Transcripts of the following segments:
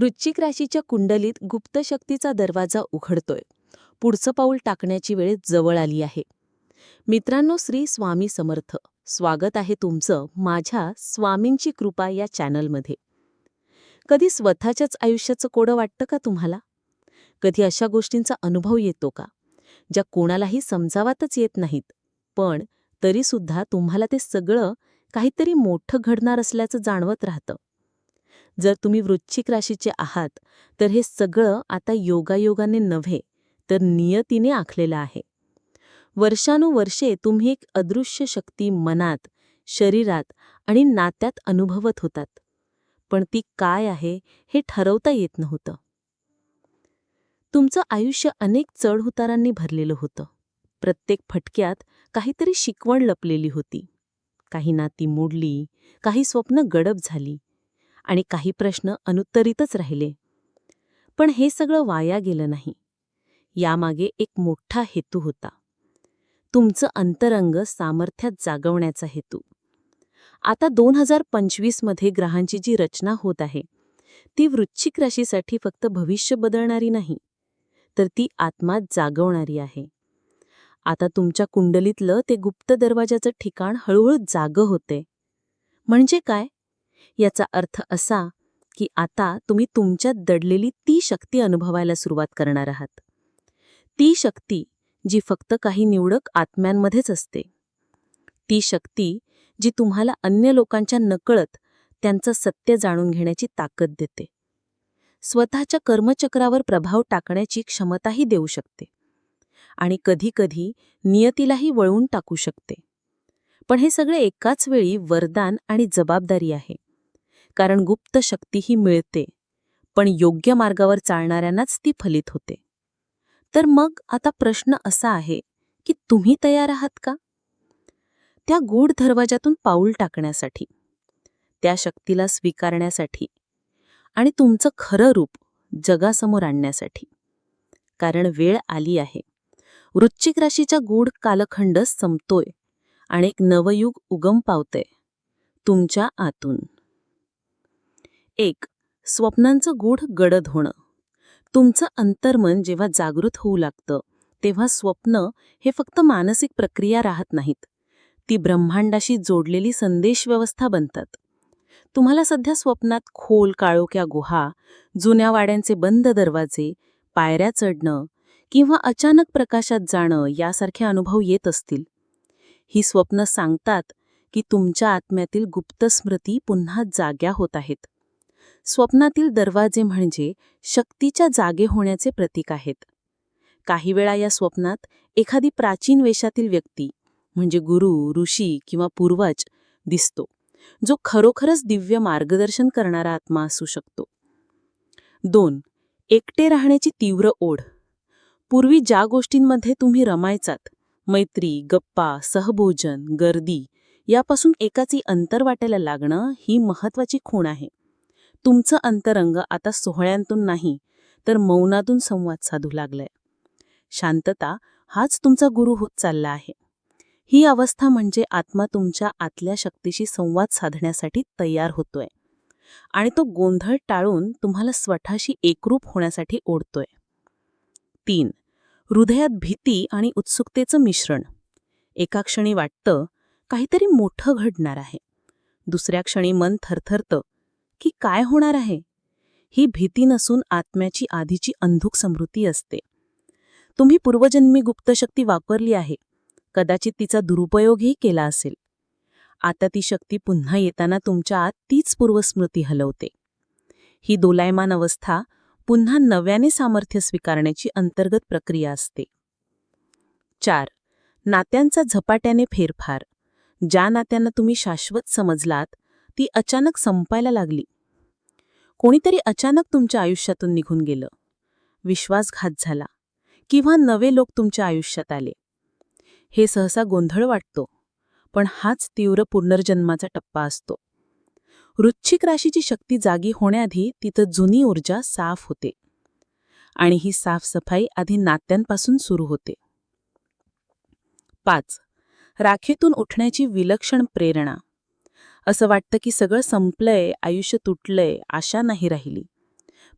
वृश्चिक राशीच्या कुंडलीत गुप्त शक्तीचा दरवाजा उघडतोय. पुढचं पाऊल टाकण्याची वेळ जवळ आली आहे. मित्रांनो श्री स्वामी समर्थ. स्वागत आहे तुमचं माझ्या स्वामींची कृपा या चॅनलमध्ये. कधी स्वतःच्याच आयुष्याचं कोडं वाटतं का तुम्हाला? कधी अशा गोष्टींचा अनुभव येतो का? ज्या कोणालाही समजावातच येत नाहीत. पण तरीसुद्धा तुम्हाला ते सगळं काहीतरी मोठं घडणार असल्याचं जाणवत राहतं. जर तुम्ही वृश्चिक राशीचे आहात तर हे सगळं आता योगायोगाने नव्हे तर नियतीने आखलेलं आहे. वर्षानुवर्षे तुम्ही एक अदृश्य शक्ती मनात शरीरात आणि नात्यात अनुभवत होतात. पण ती काय आहे हे ठरवता येत नव्हतं. तुमचं आयुष्य अनेक चढउतारांनी भरलेलं होतं. प्रत्येक फटक्यात काहीतरी शिकवण लपलेली होती. काही नाती मोडली काही स्वप्न गडप झाली आणि काही प्रश्न अनुत्तरितच राहिले. पण हे सगळं वाया गेलं नाही. यामागे एक मोठा हेतू होता. तुमचं अंतरंग सामर्थ्यात जागवण्याचा हेतू. आता दोन हजार पंचवीसमध्ये ग्रहांची जी रचना होत आहे ती वृश्चिक राशीसाठी फक्त भविष्य बदलणारी नाही तर ती आत्मात जागवणारी आहे. आता तुमच्या कुंडलीतलं ते गुप्त दरवाजाचं ठिकाण हळूहळू जागं होते. म्हणजे काय? याचा अर्थ असा की आता तुम्ही तुमच्यात दडलेली ती शक्ती अनुभवायला सुरुवात करणार आहात. ती शक्ती जी फक्त काही निवडक आत्म्यांमध्येच असते. ती शक्ती जी तुम्हाला अन्य लोकांच्या नकळत त्यांचं सत्य जाणून घेण्याची ताकद देते. स्वतःच्या कर्मचक्रावर प्रभाव टाकण्याची क्षमताही देऊ शकते. आणि कधीकधी नियतीलाही वळवून टाकू शकते. पण हे सगळे एकाच वेळी वरदान आणि जबाबदारी आहे. कारण गुप्त शक्तीही मिळते पण योग्य मार्गावर चालणाऱ्यांनाच ती फलित होते. तर मग आता प्रश्न असा आहे की तुम्ही तयार आहात का? त्या गूढ दरवाजातून पाऊल टाकण्यासाठी त्या शक्तीला स्वीकारण्यासाठी आणि तुमचं खरं रूप जगासमोर आणण्यासाठी. कारण वेळ आली आहे. वृश्चिक राशीचा गूढ कालखंड संपतोय आणि एक नवयुग उगम पावतंय तुमच्या आतून. एक स्वप्नांचं गूढ गडद होणं. तुमचं अंतर्मन जेव्हा जागृत होऊ लागतं तेव्हा स्वप्न हे फक्त मानसिक प्रक्रिया राहत नाहीत. ती ब्रह्मांडाशी जोडलेली संदेश व्यवस्था बनतात. तुम्हाला सध्या स्वप्नात खोल काळोक्या गुहा जुन्या वाड्यांचे बंद दरवाजे पायऱ्या चढणं किंवा अचानक प्रकाशात जाणं यासारखे अनुभव येत असतील. ही स्वप्न सांगतात की तुमच्या आत्म्यातील गुप्त स्मृती पुन्हा जाग्या होत आहेत. स्वप्नातील दरवाजे म्हणजे शक्तीच्या जागे होण्याचे प्रतीक आहेत. काही वेळा या स्वप्नात एखादी प्राचीन वेशातील व्यक्ती म्हणजे गुरु ऋषी किंवा पूर्वज दिसतो जो खरोखरच दिव्य मार्गदर्शन करणारा आत्मा असू शकतो. दोन एकटे राहण्याची तीव्र ओढ. पूर्वी ज्या गोष्टींमध्ये तुम्ही रमायचात मैत्री गप्पा सहभोजन गर्दी यापासून एकाची अंतर वाटायला लागणं ही महत्वाची खूण आहे. तुमचं अंतरंग आता सोहळ्यांतून नाही तर मौनातून संवाद साधू लागलाय. शांतता हाच तुमचा गुरु होत चालला आहे. ही अवस्था म्हणजे आत्मा तुमच्या आतल्या शक्तीशी संवाद साधण्यासाठी तयार होतोय. आणि तो गोंधळ टाळून तुम्हाला स्वतःशी एकरूप होण्यासाठी ओढतोय. तीन हृदयात भीती आणि उत्सुकतेचं मिश्रण. एका क्षणी वाटतं काहीतरी मोठं घडणार आहे. दुसऱ्या क्षणी मन थरथरतं की काय होणार आहे? ही भीती नसून आत्म्याची आधीची अंधुक समृद्धी असते. तुम्ही पूर्वजन्मी गुप्तशक्ती वापरली आहे. कदाचित तिचा दुरुपयोगही केला असेल. आता ती शक्ती पुन्हा येताना तुमच्या आत तीच पूर्वस्मृती हलवते. ही दोलायमान अवस्था पुन्हा नव्याने सामर्थ्य स्वीकारण्याची अंतर्गत प्रक्रिया असते. चार. नात्यांचा झपाट्याने फेरफार. ज्या नात्यांना तुम्ही शाश्वत समजलात ती अचानक संपायला लागली. कोणीतरी अचानक तुमच्या आयुष्यातून निघून गेलं. विश्वासघात झाला किंवा नवे लोक तुमच्या आयुष्यात आले. हे सहसा गोंधळ वाटतो पण हाच तीव्र पुनर्जन्माचा टप्पा असतो. रुच्छिक राशीची शक्ती जागी होण्याआधी तिथं जुनी ऊर्जा साफ होते. आणि ही साफसफाई आधी नात्यांपासून सुरू होते. पाच. राखीतून उठण्याची विलक्षण प्रेरणा. असं वाटतं की सगळं संपलंय आयुष्य तुटलंय आशा नाही राहिली.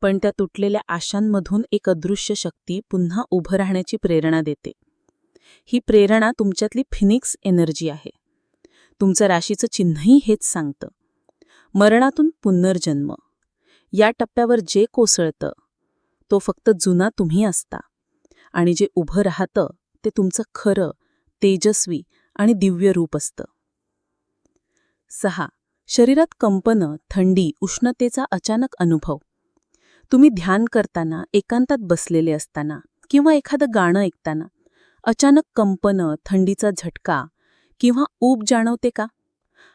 पण त्या तुटलेल्या आशांमधून एक अदृश्य शक्ती पुन्हा उभं राहण्याची प्रेरणा देते. ही प्रेरणा तुमच्यातली फिनिक्स एनर्जी आहे. तुमचं राशीचं चिन्हही हेच सांगतं. मरणातून पुनर्जन्म. या टप्प्यावर जे कोसळतं तो फक्त जुना तुम्ही असता. आणि जे उभं राहतं ते तुमचं खरं तेजस्वी आणि दिव्य रूप असतं. सहा. शरीरात कंपनं थंडी उष्णतेचा अचानक अनुभव. तुम्ही ध्यान करताना एकांतात बसलेले असताना किंवा एखादं गाणं ऐकताना अचानक कंपनं थंडीचा झटका किंवा ऊब जाणवते का?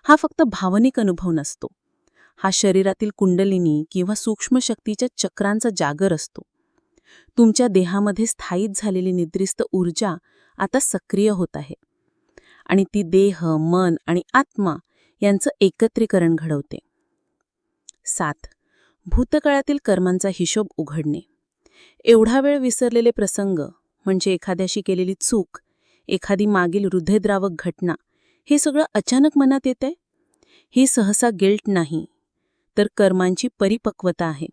हा फक्त भावनिक अनुभव नसतो. हा शरीरातील कुंडलिनी किंवा सूक्ष्म शक्तीच्या चक्रांचा जागर असतो. तुमच्या देहामध्ये स्थायित झालेली निद्रिस्त ऊर्जा आता सक्रिय होत आहे. आणि ती देह मन आणि आत्मा यांचं एकत्रीकरण घडवते. सात. भूतकाळातील कर्मांचा हिशोब उघडणे. एवढा वेळ विसरलेले प्रसंग म्हणजे एखाद्याशी केलेली चूक एखादी मागील हृदयद्रावक घटना हे सगळं अचानक मनात येतंय? ही सहसा गिल्ट नाही तर कर्मांची परिपक्वता आहे.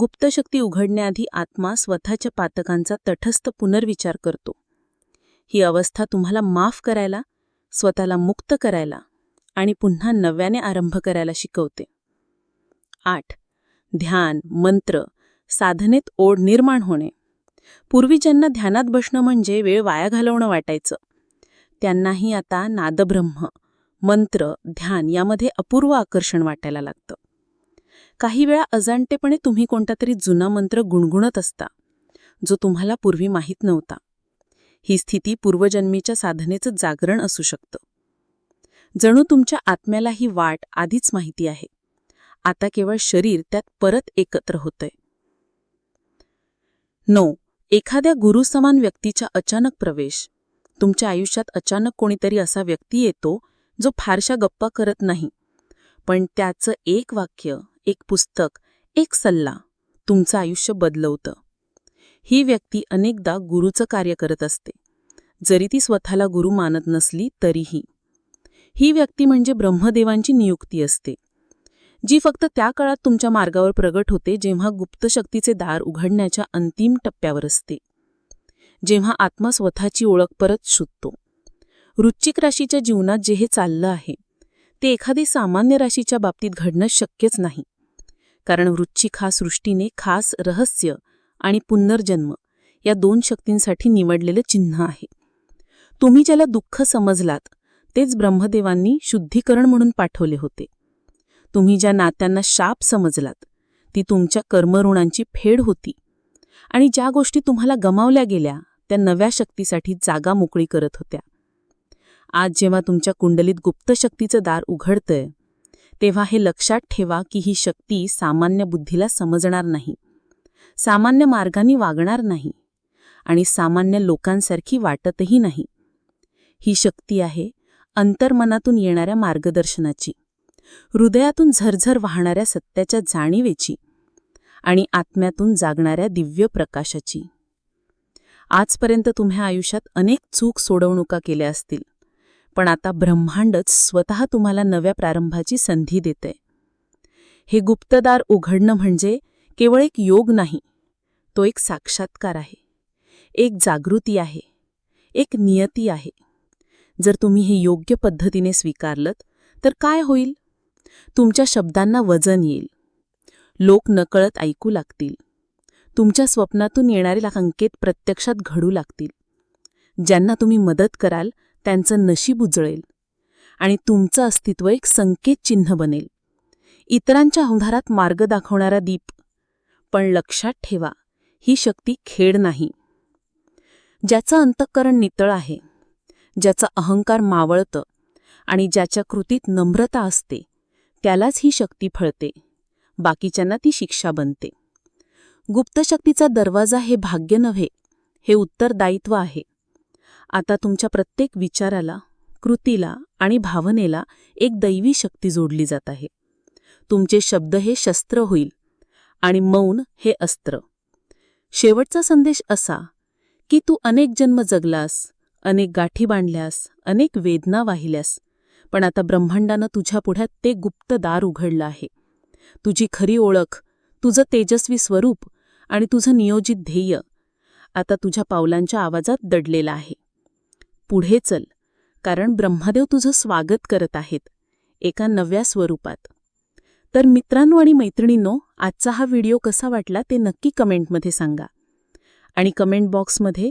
गुप्तशक्ती उघडण्याआधी आत्मा स्वतःच्या पातकांचा तटस्थ पुनर्विचार करतो. ही अवस्था तुम्हाला माफ करायला स्वतःला मुक्त करायला आणि पुन्हा नव्याने आरंभ करायला शिकवते. आठ. ध्यान मंत्र साधनेत ओढ निर्माण होणे. पूर्वी ज्यांना ध्यानात बसणं म्हणजे वेळ वाया घालवणं वाटायचं. त्यांनाही आता नादब्रह्म मंत्र ध्यान यामध्ये अपूर्व आकर्षण वाटायला लागतं. काही वेळा अजाणतेपणे तुम्ही कोणता तरी जुना मंत्र गुणगुणत असता जो तुम्हाला पूर्वी माहीत नव्हता. ही स्थिती पूर्वजन्मीच्या साधनेचं जागरण असू शकतं. जणू तुमच्या आत्म्याला ही वाट आधीच माहिती आहे. आता केवळ शरीर त्यात परत एकत्र होतंय. नो एखाद्या गुरुसमान व्यक्तीचा अचानक प्रवेश. तुमच्या आयुष्यात अचानक कोणीतरी असा व्यक्ती येतो जो फारशा गप्पा करत नाही. पण त्याचं एक वाक्य एक पुस्तक एक सल्ला तुमचं आयुष्य बदलवतं. ही व्यक्ती अनेकदा गुरुचं कार्य करत असते. जरी ती स्वतःला गुरु मानत नसली तरीही. ही व्यक्ती म्हणजे ब्रह्मदेवांची नियुक्ती असते. जी फक्त त्या काळात तुमच्या मार्गावर प्रगट होते जेव्हा गुप्तशक्तीचे दार उघडण्याच्या अंतिम टप्प्यावर असते. जेव्हा आत्मा स्वतःची ओळख परत शोधतो. वृश्चिक राशीच्या जीवनात जे हे चाललं आहे ते एखादी सामान्य राशीच्या बाबतीत घडणं शक्यच नाही. कारण वृश्चिक हा सृष्टीने खास रहस्य आणि पुनर्जन्म या दोन शक्तींसाठी निवडलेलं चिन्ह आहे. तुम्ही ज्याला दुःख समजलात तेच ब्रह्मदेवांनी शुद्धीकरण म्हणून पाठवले होते. तुम्ही ज्या नात्यांना शाप समजलात ती तुमच्या कर्मऋणांची फेड होती. आणि ज्या गोष्टी तुम्हाला गमावल्या गेल्या त्या नव्या शक्तीसाठी जागा मोकळी करत होत्या. आज जेव्हा तुमच्या कुंडलीत गुप्त शक्तीचं दार उघडतंय तेव्हा हे लक्षात ठेवा की ही शक्ती सामान्य बुद्धीला समजणार नाही. सामान्य मार्गाने वागणार नाही. आणि सामान्य लोकांसारखी वाटतही नाही. ही शक्ती आहे अंतर्मनातून येणाऱ्या मार्गदर्शनाची हृदयातून झरझर वाहणाऱ्या सत्याच्या जाणीवेची आणि आत्म्यातून जागणाऱ्या दिव्य प्रकाशाची. आजपर्यंत तुम्ही आयुष्यात अनेक चूक सोडवणुका केल्या असतील पण आता ब्रह्मांडच स्वतः तुम्हाला नव्या प्रारंभाची संधी देते हे गुप्तदार उघडणं म्हणजे केवळ एक योग नाही तो एक साक्षात्कार आहे एक जागृती आहे एक नियती आहे. जर तुम्ही हे योग्य पद्धतीने स्वीकारलत तर काय होईल? तुमच्या शब्दांना वजन येईल. लोक नकळत ऐकू लागतील. तुमच्या स्वप्नातून येणारे संकेत प्रत्यक्षात घडू लागतील. ज्यांना तुम्ही मदत कराल त्यांचं नशीब उजळेल. आणि तुमचं अस्तित्व एक संकेत चिन्ह बनेल. इतरांच्या अंधारात मार्ग दाखवणारा दीप. पण लक्षात ठेवा ही शक्ती खेड नाही. ज्याचं अंतःकरण नितळ आहे. ज्याचा अहंकार मावळतं आणि ज्याच्या कृतीत नम्रता असते त्यालाच ही शक्ती फळते. बाकीच्यांना ती शिक्षा बनते. गुप्तशक्तीचा दरवाजा हे भाग्य नव्हे हे उत्तरदायित्व आहे. आता तुमच्या प्रत्येक विचाराला कृतीला आणि भावनेला एक दैवी शक्ती जोडली जात आहे. तुमचे शब्द हे शस्त्र होईल आणि मौन हे अस्त्र. शेवटचा संदेश असा की तू अनेक जन्म जगलास अनेक गाठी बांधल्यास अनेक वेदना वाहिल्यास पण आता ब्रह्मांडानं तुझ्या पुढ्यात ते गुप्त दार उघडलं आहे. तुझी खरी ओळख तुझं तेजस्वी स्वरूप आणि तुझं नियोजित ध्येय आता तुझ्या पावलांच्या आवाजात दडलेलं आहे. पुढे चल कारण ब्रह्मदेव तुझं स्वागत करत आहेत एका नव्या स्वरूपात. तर मित्रांनो आणि मैत्रिणींनो आजचा हा व्हिडिओ कसा वाटला ते नक्की कमेंटमध्ये सांगा. आणि कमेंट बॉक्समध्ये